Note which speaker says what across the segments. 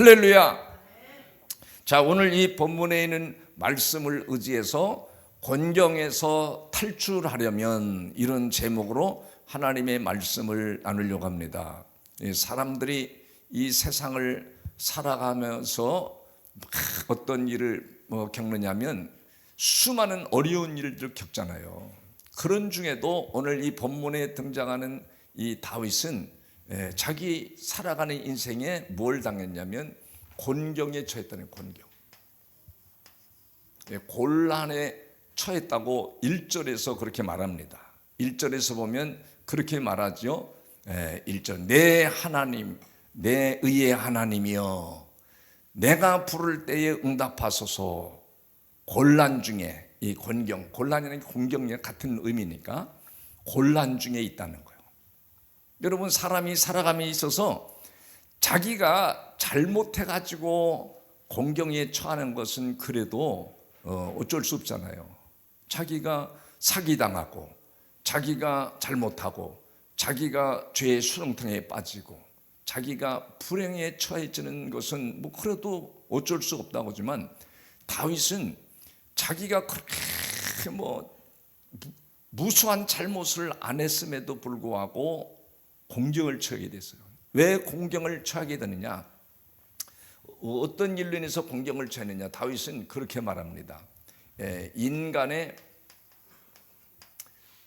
Speaker 1: 할렐루야. 자, 오늘 이 본문에 있는 말씀을 의지해서 권경에서 탈출하려면 이런 제목으로 하나님의 말씀을 나누려고 합니다. 이 사람들이 이 세상을 살아가면서 막 어떤 일을 뭐 겪느냐면 수많은 어려운 일들 겪잖아요. 그런 중에도 오늘 이 본문에 등장하는 이 다윗은 예, 자기 살아가는 인생에 뭘 당했냐면 곤경에 처했다는 곤경. 예, 곤란에 처했다고 1절에서 그렇게 말합니다. 1절에서 보면 그렇게 말하죠. 예, 1절 내 하나님 내 의의 하나님이여 내가 부를 때에 응답하소서 곤란 중에 이 곤경 곤란이라는 게 공경이랑 같은 의미니까 곤란 중에 있다는 거예요. 여러분 사람이 살아감에 있어서 자기가 잘못해 가지고 공경에 처하는 것은 그래도 어, 어쩔 수 없잖아요. 자기가 사기 당하고 자기가 잘못하고 자기가 죄의 수렁탕에 빠지고 자기가 불행에 처해지는 것은 뭐 그래도 어쩔 수 없다고 하지만 다윗은 자기가 그렇게 뭐 무수한 잘못을 안 했음에도 불구하고 공경을 처하게 됐어요. 왜 공경을 처하게 되느냐? 어떤 일로 인해서 공경을 처하느냐? 다윗은 그렇게 말합니다. 예, 인간의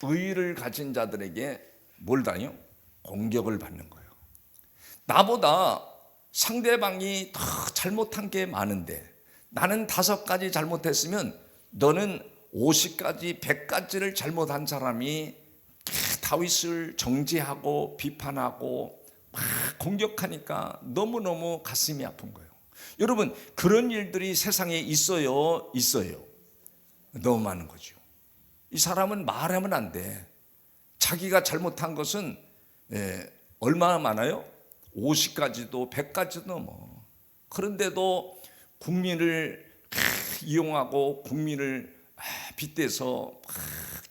Speaker 1: 의를 가진 자들에게 뭘 다요? 공격을 받는 거예요. 나보다 상대방이 더 잘못한 게 많은데 나는 다섯 가지 잘못했으면 너는 50가지, 100가지를 잘못한 사람이 다윗을 정죄하고 비판하고 막 공격하니까 너무너무 가슴이 아픈 거예요. 여러분, 그런 일들이 세상에 있어요, 있어요. 너무 많은 거죠. 이 사람은 말하면 안 돼. 자기가 잘못한 것은 예, 얼마나 많아요? 50가지도 100가지도 뭐. 그런데도 국민을 이용하고 국민을 빗대서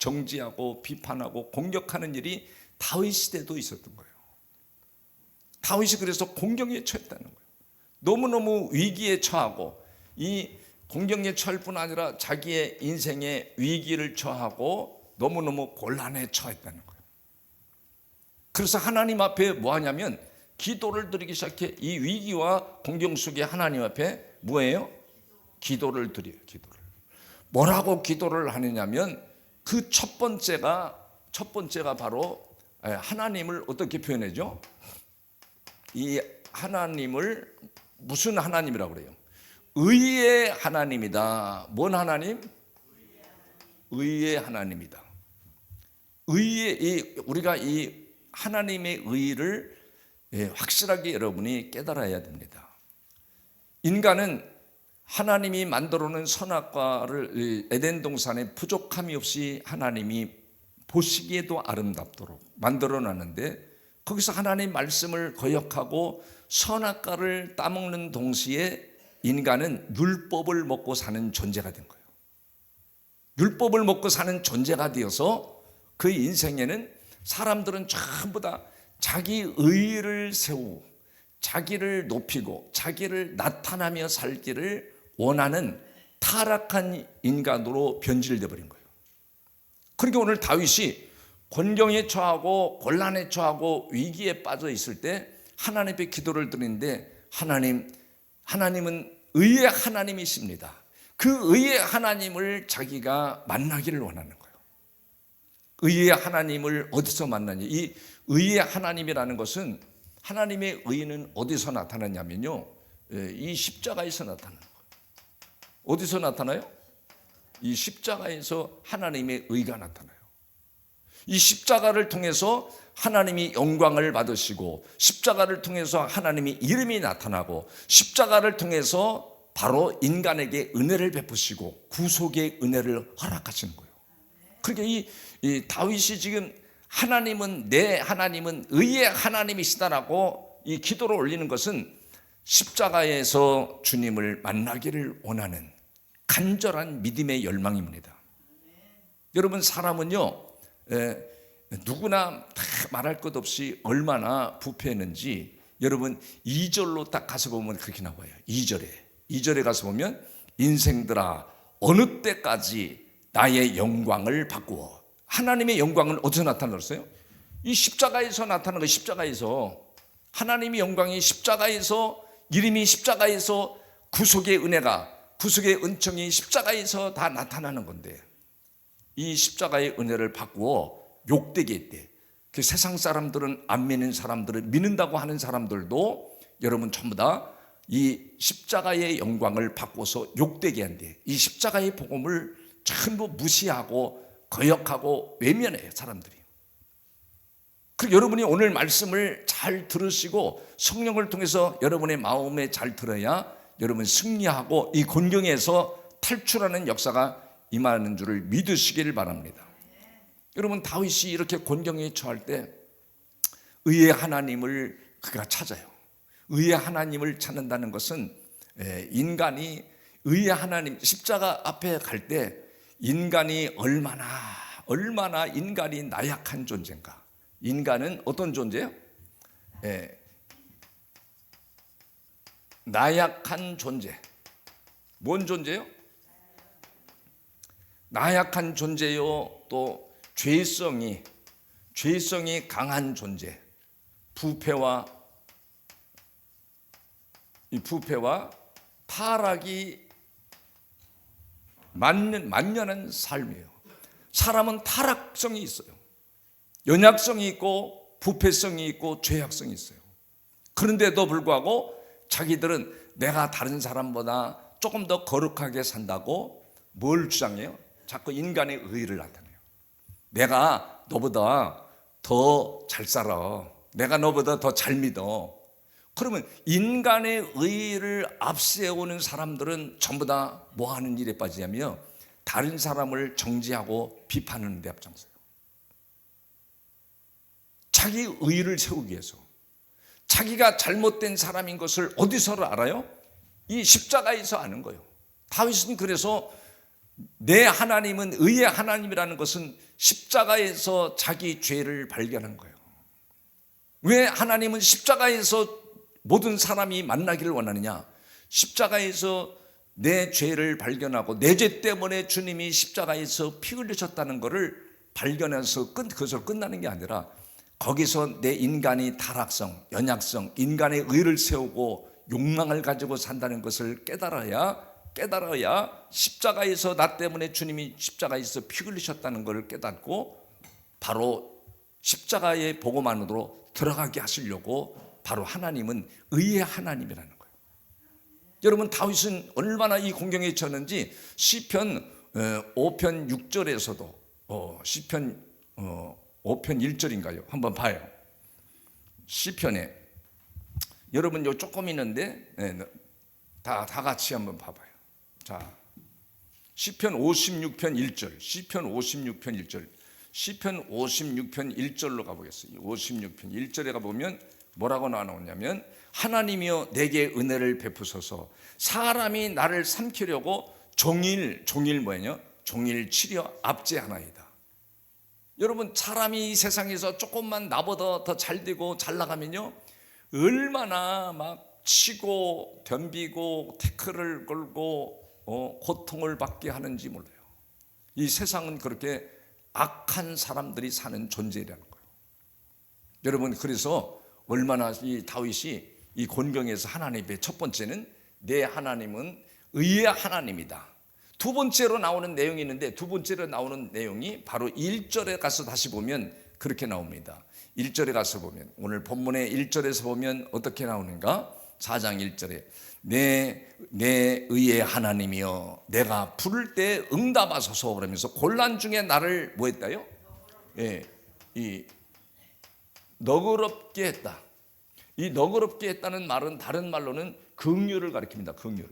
Speaker 1: 정지하고 비판하고 공격하는 일이 다윗 시대도 있었던 거예요. 다윗이 그래서 공경에 처했다는 거예요. 너무너무 위기에 처하고 이 공경에 처할 뿐 아니라 자기의 인생에 위기를 처하고 너무너무 곤란에 처했다는 거예요. 그래서 하나님 앞에 뭐 하냐면 기도를 드리기 시작해 이 위기와 공경 속에 하나님 앞에 뭐예요? 기도를 드려요. 기도를. 뭐라고 기도를 하느냐면 그 첫 번째가 첫 번째가 바로 하나님을 어떻게 표현해죠? 이 하나님을 무슨 하나님이라고 그래요? 의의 하나님이다. 뭔 하나님? 의의 하나님이다. 의의 이 우리가 이 하나님의 의를 확실하게 여러분이 깨달아야 됩니다. 인간은 하나님이 만들어 놓은 선악과를 에덴 동산에 부족함이 없이 하나님이 보시기에도 아름답도록 만들어 놨는데 거기서 하나님 말씀을 거역하고 선악과를 따먹는 동시에 인간은 율법을 먹고 사는 존재가 된 거예요. 율법을 먹고 사는 존재가 되어서 그 인생에는 사람들은 전부 다 자기 의를 세우고 자기를 높이고 자기를 나타나며 살기를 원하는 타락한 인간으로 변질돼 버린 거예요. 그러니까 오늘 다윗이 곤경에 처하고 곤란에 처하고 위기에 빠져 있을 때 하나님 앞에 기도를 드리는데 하나님 하나님은 의의 하나님이십니다. 그 의의 하나님을 자기가 만나기를 원하는 거예요. 의의 하나님을 어디서 만나냐? 이 의의 하나님이라는 것은 하나님의 의는 어디서 나타나냐면요. 이 십자가에서 나타나는. 어디서 나타나요? 이 십자가에서 하나님의 의가 나타나요. 이 십자가를 통해서 하나님이 영광을 받으시고 십자가를 통해서 하나님이 이름이 나타나고 십자가를 통해서 바로 인간에게 은혜를 베푸시고 구속의 은혜를 허락하시는 거예요. 그러니까 이, 이 다윗이 지금 하나님은 내 하나님은 의의 하나님이시다라고 이 기도를 올리는 것은 십자가에서 주님을 만나기를 원하는 간절한 믿음의 열망입니다. 여러분 사람은요 에, 누구나 다 말할 것 없이 얼마나 부패했는지 여러분 2절로 딱 가서 보면 그렇게 나와요. 2절에. 2절에 가서 보면 인생들아 어느 때까지 나의 영광을 바꾸어. 하나님의 영광은 어디서 나타났어요? 이 십자가에서 나타나는 거 십자가에서 하나님의 영광이 십자가에서 이름이 십자가에서 구속의 은혜가 구속의 은총이 십자가에서 다 나타나는 건데 이 십자가의 은혜를 바꾸어 욕되게 했대. 그 세상 사람들은 안 믿는 사람들을 믿는다고 하는 사람들도 여러분 전부 다 이 십자가의 영광을 바꿔서 욕되게 한대. 이 십자가의 복음을 전부 무시하고 거역하고 외면해요 사람들이. 그 여러분이 오늘 말씀을 잘 들으시고 성령을 통해서 여러분의 마음에 잘 들어야 여러분 승리하고 이 곤경에서 탈출하는 역사가 임하는 줄을 믿으시기를 바랍니다. 여러분 다윗이 이렇게 곤경에 처할 때 의의 하나님을 그가 찾아요. 의의 하나님을 찾는다는 것은 에, 인간이 의의 하나님 십자가 앞에 갈 때 인간이 얼마나 얼마나 인간이 나약한 존재인가? 인간은 어떤 존재예요? 예, 나약한 존재. 뭔 존재요? 나약한 존재요. 또 죄성이 죄성이 강한 존재. 부패와 이 부패와 타락이 만년, 만연한 삶이에요. 사람은 타락성이 있어요. 연약성이 있고 부패성이 있고 죄악성이 있어요. 그런데도 불구하고 자기들은 내가 다른 사람보다 조금 더 거룩하게 산다고 뭘 주장해요? 자꾸 인간의 의의를 나타내요. 내가 너보다 더 잘 살아. 내가 너보다 더 잘 믿어. 그러면 인간의 의의를 앞세우는 사람들은 전부 다 뭐 하는 일에 빠지냐면 다른 사람을 정지하고 비판하는 데 앞장서요. 자기 의의를 세우기 위해서. 자기가 잘못된 사람인 것을 어디서 알아요? 이 십자가에서 아는 거예요. 다윗은 그래서 내 하나님은 의의 하나님이라는 것은 십자가에서 자기 죄를 발견한 거예요. 왜 하나님은 십자가에서 모든 사람이 만나기를 원하느냐? 십자가에서 내 죄를 발견하고 내 죄 때문에 주님이 십자가에서 피 흘리셨다는 것을 발견해서 끝, 그것을 끝나는 게 아니라 거기서 내 인간이 타락성, 연약성, 인간의 의를 세우고 욕망을 가지고 산다는 것을 깨달아야 깨달아야 십자가에서 나 때문에 주님이 십자가에서 피 흘리셨다는 것을 깨닫고 바로 십자가의 복음 안으로 들어가게 하시려고 바로 하나님은 의의 하나님이라는 거예요. 여러분 다윗은 얼마나 이 공경에 쳤는지 시편 5편 6절에서도 어, 시편 5편 1절인가요? 한번 봐요. 시편에 여러분 요 조금 있는데 다, 다 같이 한번 봐봐요. 자, 시편 56편 1절, 시편 56편 1절, 시편 56편 1절로 가보겠어요. 56편 1절에 가보면 뭐라고 나오냐면 하나님이여 내게 은혜를 베푸소서 사람이 나를 삼키려고 종일 종일 뭐냐 종일 치려 압제하나이다. 여러분 사람이 이 세상에서 조금만 나보다 더 잘 되고 잘 나가면요 얼마나 막 치고 덤비고 태클을 걸고 어, 고통을 받게 하는지 몰라요. 이 세상은 그렇게 악한 사람들이 사는 존재라는 거예요. 여러분 그래서 얼마나 이 다윗이 이 곤경에서 하나님의 첫 번째는 내 하나님은 의의 하나님이다. 두 번째로 나오는 내용이 있는데 두 번째로 나오는 내용이 바로 1절에 가서 다시 보면 그렇게 나옵니다. 1절에 가서 보면 오늘 본문의 1절에서 보면 어떻게 나오는가? 4장 1절에 내, 내 의의 하나님이여 내가 부를 때 응답하소서 그러면서 곤란 중에 나를 뭐 했다요? 예, 이 너그럽게 했다. 이 너그럽게 했다는 말은 다른 말로는 긍휼을 가리킵니다. 긍휼을.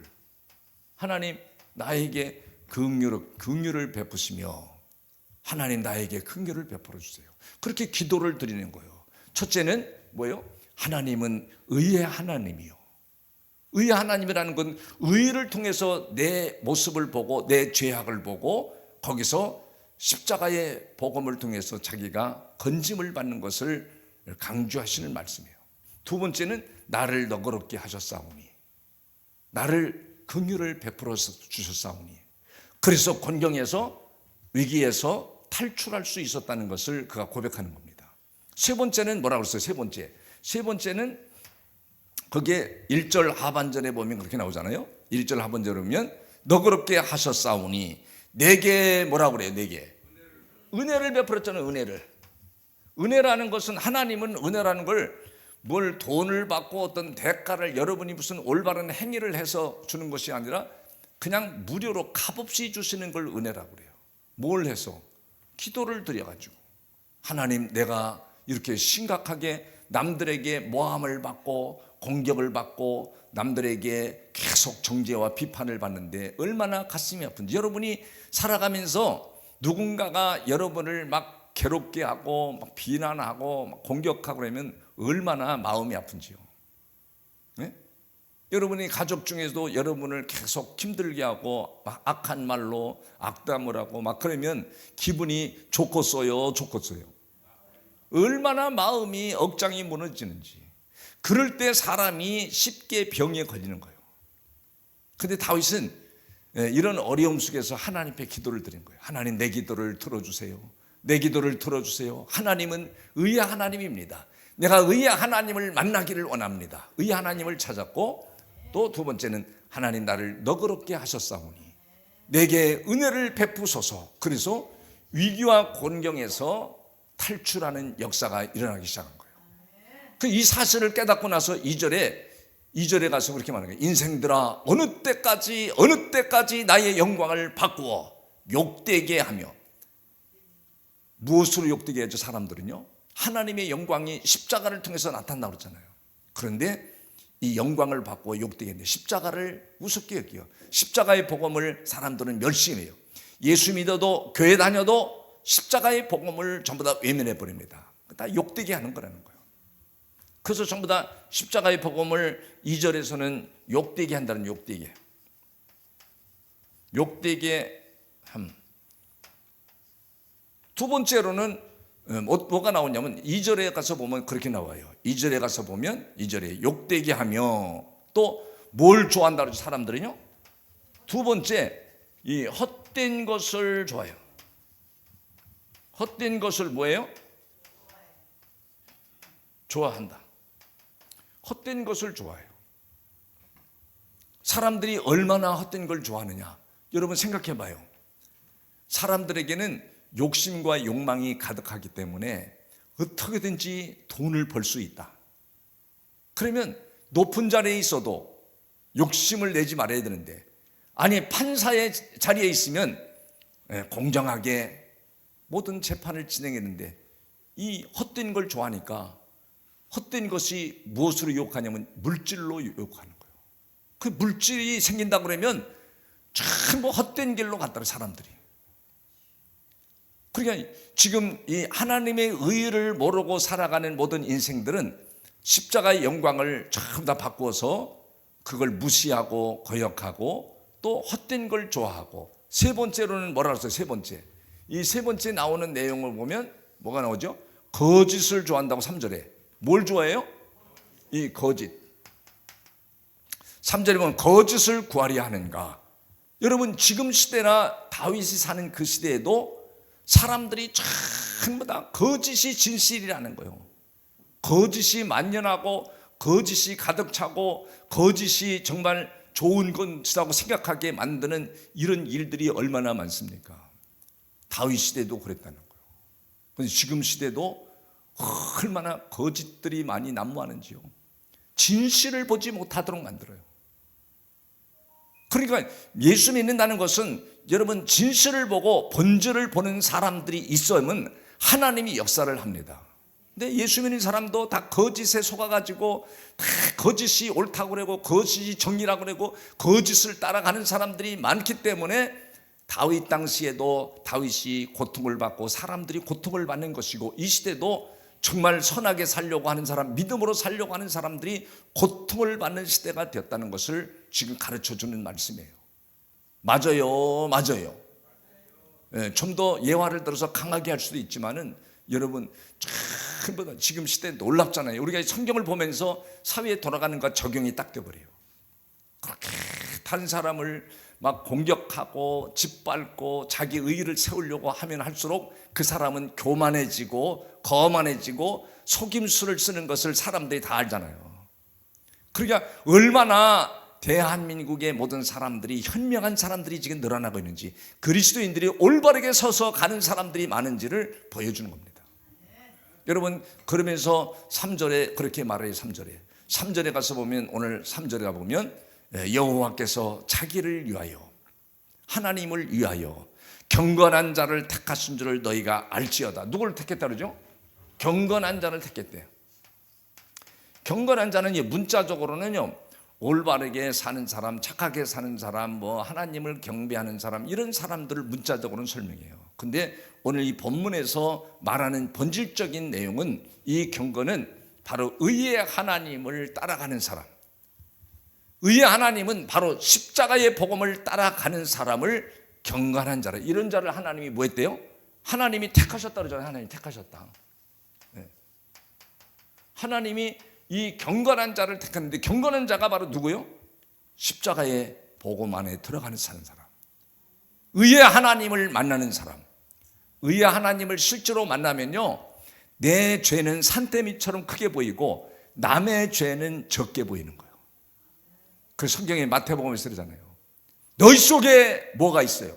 Speaker 1: 하나님 나에게 긍휼을 긍휼을 베푸시며 하나님 나에게 긍휼을 베풀어 주세요. 그렇게 기도를 드리는 거예요. 첫째는 뭐예요? 하나님은 의의 하나님이요. 의의 하나님이라는 건 의를 통해서 내 모습을 보고 내 죄악을 보고 거기서 십자가의 복음을 통해서 자기가 건짐을 받는 것을 강조하시는 말씀이에요. 두 번째는 나를 너그럽게 하셨사오니 나를 긍휼을 베풀어 주셨사오니 그래서 곤경에서 위기에서 탈출할 수 있었다는 것을 그가 고백하는 겁니다. 세 번째는 뭐라고 그랬어요? 세 번째. 세 번째는 거기에 1절 하반절에 보면 그렇게 나오잖아요. 1절 하반절에 보면 너그럽게 하셨사오니 내게 뭐라고 그래요? 내게 은혜를 베풀었잖아요. 은혜를. 은혜라는 것은 하나님은 은혜라는 걸 뭘 돈을 받고 어떤 대가를 여러분이 무슨 올바른 행위를 해서 주는 것이 아니라 그냥 무료로 값없이 주시는 걸 은혜라고 그래요. 뭘 해서? 기도를 드려가지고. 하나님 내가 이렇게 심각하게 남들에게 모함을 받고 공격을 받고 남들에게 계속 정죄와 비판을 받는데 얼마나 가슴이 아픈지. 여러분이 살아가면서 누군가가 여러분을 막 괴롭게 하고 막 비난하고 막 공격하고 그러면 얼마나 마음이 아픈지요. 네? 여러분이 가족 중에서도 여러분을 계속 힘들게 하고 막 악한 말로 악담을 하고 막 그러면 기분이 좋겠어요, 좋겠어요. 얼마나 마음이 억장이 무너지는지. 그럴 때 사람이 쉽게 병에 걸리는 거예요. 근데 다윗은 예, 이런 어려움 속에서 하나님께 기도를 드린 거예요. 하나님 내 기도를 들어주세요. 내 기도를 들어주세요. 하나님은 의의 하나님입니다. 내가 의의 하나님을 만나기를 원합니다. 의의 하나님을 찾았고 또 두 번째는 하나님 나를 너그럽게 하셨사오니 내게 은혜를 베푸소서. 그래서 위기와 곤경에서 탈출하는 역사가 일어나기 시작한 거예요. 그 이 사실을 깨닫고 나서 2절에 2절에 가서 그렇게 말하는 거예요. 인생들아 어느 때까지 어느 때까지 나의 영광을 바꾸어 욕되게 하며 무엇으로 욕되게 하죠 사람들은요? 하나님의 영광이 십자가를 통해서 나타난다고 그랬잖아요. 그런데 이 영광을 받고 했는데 십자가를 우습게 여기요. 십자가의 복음을 사람들은 멸시해요. 예수 믿어도 교회 다녀도 십자가의 복음을 전부 다 외면해 버립니다. 다 욕되게 하는 거라는 거예요. 그래서 전부 다 십자가의 복음을 2절에서는 욕되게 한다는 욕되게. 욕되게 함. 두 번째로는 어, 뭐- 뭐가 나오냐면 2절에 가서 보면 그렇게 나와요. 2절에 가서 보면 2절에 욕되게 하며 또 뭘 좋아한다 그러죠 사람들은요? 두 번째 이 헛된 것을 좋아해요. 헛된 것을 뭐예요? 좋아한다. 헛된 것을 좋아해요. 사람들이 얼마나 헛된 걸 좋아하느냐? 여러분 생각해 봐요. 사람들에게는 욕심과 욕망이 가득하기 때문에 어떻게든지 돈을 벌 수 있다. 그러면 높은 자리에 있어도 욕심을 내지 말아야 되는데 아니 판사의 자리에 있으면 예, 공정하게 모든 재판을 진행했는데 이 헛된 걸 좋아하니까 헛된 것이 무엇으로 욕하냐면 물질로 욕하는 거예요. 그 물질이 생긴다 그러면 전부 헛된 길로 갔다 사람들이. 그러니까 지금 이 하나님의 의를 모르고 살아가는 모든 인생들은 십자가의 영광을 전부 다 바꾸어서 그걸 무시하고 거역하고 또 헛된 걸 좋아하고 세 번째로는 뭐라 그랬어요? 세 번째. 이 세 번째 나오는 내용을 보면 뭐가 나오죠? 거짓을 좋아한다고 3절에. 뭘 좋아해요? 이 거짓. 3절에 보면 거짓을 구하려 하는가. 여러분 지금 시대나 다윗이 사는 그 시대에도 사람들이 전부 다 거짓이 진실이라는 거예요. 거짓이 만연하고 거짓이 가득 차고 거짓이 정말 좋은 것이라고 생각하게 만드는 이런 일들이 얼마나 많습니까? 다윗 시대도 그랬다는 거예요. 근데 지금 시대도 얼마나 거짓들이 많이 난무하는지요. 진실을 보지 못하도록 만들어요. 그러니까 예수 믿는다는 것은 여러분 진실을 보고 본질을 보는 사람들이 있으면 하나님이 역사를 합니다. 근데 예수 믿는 사람도 다 거짓에 속아가지고 다 거짓이 옳다고 그러고 거짓이 정의라고 그러고 거짓을 따라가는 사람들이 많기 때문에 다윗 당시에도 다윗이 고통을 받고 사람들이 고통을 받는 것이고 이 시대도 정말 선하게 살려고 하는 사람, 믿음으로 살려고 하는 사람들이 고통을 받는 시대가 되었다는 것을 지금 가르쳐 주는 말씀이에요. 맞아요, 맞아요. 예, 좀 더 예화를 들어서 강하게 할 수도 있지만은 여러분 참 지금 시대 놀랍잖아요. 우리가 성경을 보면서 사회에 돌아가는 것 적용이 딱 돼버려요. 그렇게 다른 사람을 막 공격하고 짓밟고 자기 의의를 세우려고 하면 할수록 그 사람은 교만해지고 거만해지고 속임수를 쓰는 것을 사람들이 다 알잖아요. 그러니까 얼마나 대한민국의 모든 사람들이 현명한 사람들이 지금 늘어나고 있는지 그리스도인들이 올바르게 서서 가는 사람들이 많은지를 보여주는 겁니다. 여러분 그러면서 3절에 그렇게 말해요 3절에 3절에 가서 보면 오늘 3절에 가 보면 예, 여호와께서 자기를 위하여 하나님을 위하여 경건한 자를 택하신 줄을 너희가 알지어다 누구를 택했다 그러죠? 경건한 자를 택했대요 경건한 자는 문자적으로는요 올바르게 사는 사람, 착하게 사는 사람, 뭐 하나님을 경배하는 사람 이런 사람들을 문자적으로는 설명해요. 근데 오늘 이 본문에서 말하는 본질적인 내용은 이 경건은 바로 의의 하나님을 따라가는 사람. 의의 하나님은 바로 십자가의 복음을 따라가는 사람을 경건한 자라. 이런 자를 하나님이 뭐 했대요? 하나님이 택하셨다 그러잖아요. 하나님 택하셨다. 네. 하나님이 이 경건한 자를 택했는데 경건한 자가 바로 누구요? 십자가의 복음 안에 들어가는 사는 사람. 의의 하나님을 만나는 사람. 의의 하나님을 실제로 만나면요. 내 죄는 산더미처럼 크게 보이고 남의 죄는 적게 보이는 거예요. 그 성경에 마태복음에 쓰잖아요. 너희 속에 뭐가 있어요?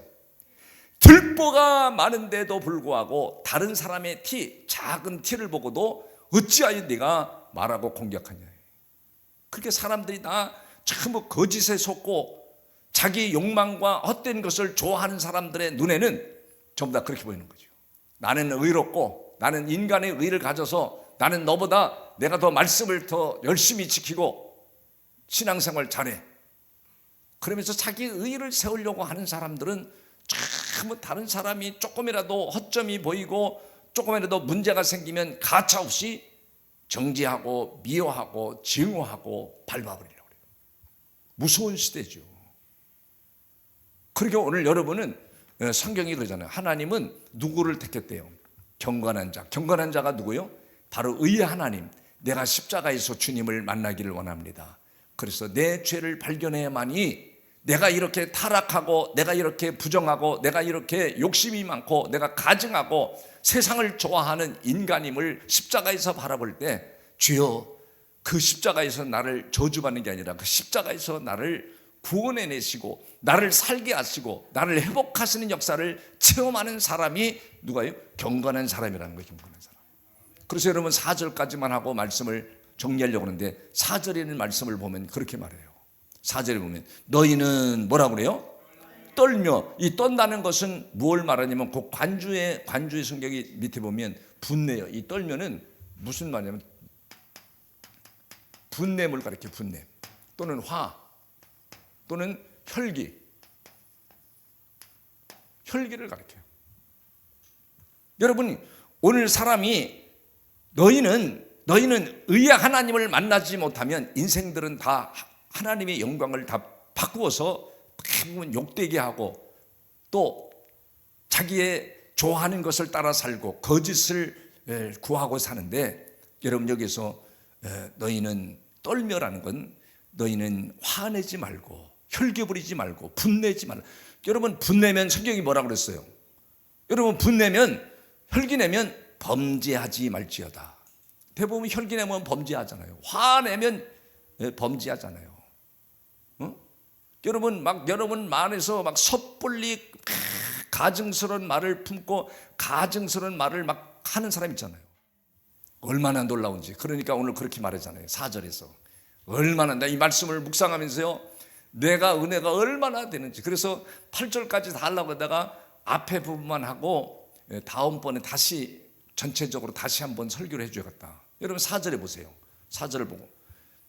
Speaker 1: 들보가 많은데도 불구하고 다른 사람의 티, 작은 티를 보고도 어찌하여 네가 말하고 공격하냐. 그렇게 사람들이 다 전부 거짓에 속고 자기 욕망과 헛된 것을 좋아하는 사람들의 눈에는 전부 다 그렇게 보이는 거죠. 나는 의롭고 나는 인간의 의를 가져서 나는 너보다 내가 더 말씀을 더 열심히 지키고 신앙생활 잘해. 그러면서 자기 의를 세우려고 하는 사람들은 전부 다른 사람이 조금이라도 허점이 보이고 조금이라도 문제가 생기면 가차없이 정지하고 미워하고 증오하고 밟아버리려고 그래요. 무서운 시대죠. 그러니까 오늘 여러분은 어, 성경이 그러잖아요. 하나님은 누구를 택했대요? 경건한 자. 경건한 자가 누구요? 바로 의의 하나님. 내가 십자가에서 주님을 만나기를 원합니다. 그래서 내 죄를 발견해야만이 내가 이렇게 타락하고 내가 이렇게 부정하고 내가 이렇게 욕심이 많고 내가 가증하고 세상을 좋아하는 인간임을 십자가에서 바라볼 때 주여 그 십자가에서 나를 저주받는 게 아니라 그 십자가에서 나를 구원해 내시고 나를 살게 하시고 나를 회복하시는 역사를 체험하는 사람이 누가요? 경건한 사람이라는 거예요. 경건한 사람. 그래서 여러분 4절까지만 하고 말씀을 정리하려고 하는데 4절에 있는 말씀을 보면 그렇게 말해요. 4절에 보면 너희는 뭐라고 그래요? 떨며 이 떤다는 것은 무엇을 말하냐면 그 관주의 관주의 성격이 밑에 보면 분내요. 이 떨면은 무슨 말이냐면 분냄을 가리켜 분냄 또는 화 또는 혈기 혈기를 가리켜요. 여러분 오늘 사람이 너희는 너희는 의의 하나님을 만나지 못하면 인생들은 다 하나님의 영광을 다 바꾸어서 대부분 욕되게 하고 또 자기의 좋아하는 것을 따라 살고 거짓을 구하고 사는데 여러분 여기서 너희는 떨며라는 건 너희는 화내지 말고 혈기 부리지 말고 분내지 말고 여러분 분내면 성경이 뭐라고 그랬어요? 여러분 분내면 혈기 내면 범죄하지 말지어다. 대부분 혈기 내면 범죄하잖아요. 화내면 범죄하잖아요. 여러분 막 여러분 만에서 막 섣불리 가증스러운 말을 품고 가증스러운 말을 막 하는 사람 있잖아요. 얼마나 놀라운지. 그러니까 오늘 그렇게 말하잖아요. 4절에서. 얼마나 나 이 말씀을 묵상하면서요. 내가 은혜가 얼마나 되는지. 그래서 8절까지 다 하려고 하다가 앞에 부분만 하고 예, 다음번에 다시 전체적으로 다시 한번 설교를 해줘야겠다. 여러분 4절에 보세요. 4절을 보고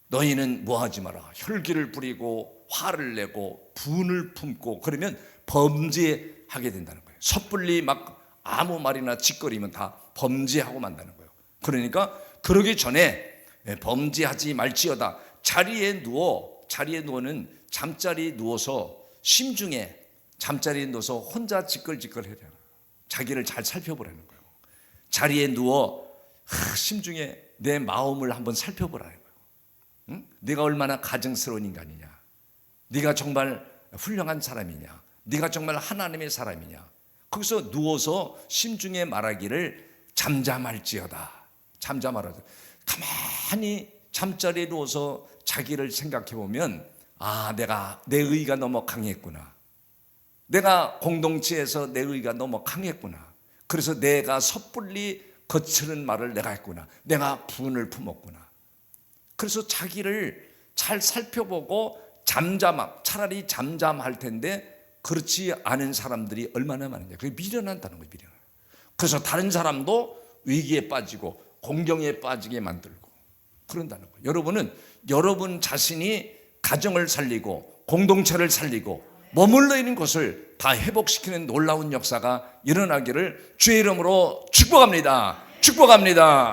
Speaker 1: 너희는 뭐하지 마라. 혈기를 부리고 화를 내고 분을 품고 그러면 범죄하게 된다는 거예요. 섣불리 막 아무 말이나 짓거리면 다 범죄하고 만다는 거예요. 그러니까 그러기 전에 예, 범죄하지 말지어다. 자리에 누워 자리에 누워는 잠자리 누워서 심중에 잠자리에 누워서 혼자 지끌지끌 해야 자기를 잘 살펴보라는 거예요. 자리에 누워 하, 심중에 내 마음을 한번 살펴보라는 거예요. 응? 네가 얼마나 가증스러운 인간이냐? 네가 정말 훌륭한 사람이냐? 네가 정말 하나님의 사람이냐? 거기서 누워서 심중에 말하기를 잠잠할지어다. 잠잠하라. 가만히 잠자리에 누워서 자기를 생각해 보면 아, 내가 내 의가 너무 강했구나. 내가 공동체에서 내 의가 너무 강했구나. 그래서 내가 섣불리 거칠은 말을 내가 했구나. 내가 분을 품었구나. 그래서 자기를 잘 살펴보고 잠잠함, 차라리 잠잠할 텐데 그렇지 않은 사람들이 얼마나 많은지. 그게 미련한다는 거예요, 미련. 그래서 다른 사람도 위기에 빠지고 공경에 빠지게 만들고 그런다는 거예요. 여러분은 여러분 자신이 가정을 살리고 공동체를 살리고 머물러 있는 것을 다 회복시키는 놀라운 역사가 일어나기를 주의 이름으로 축복합니다. 축복합니다.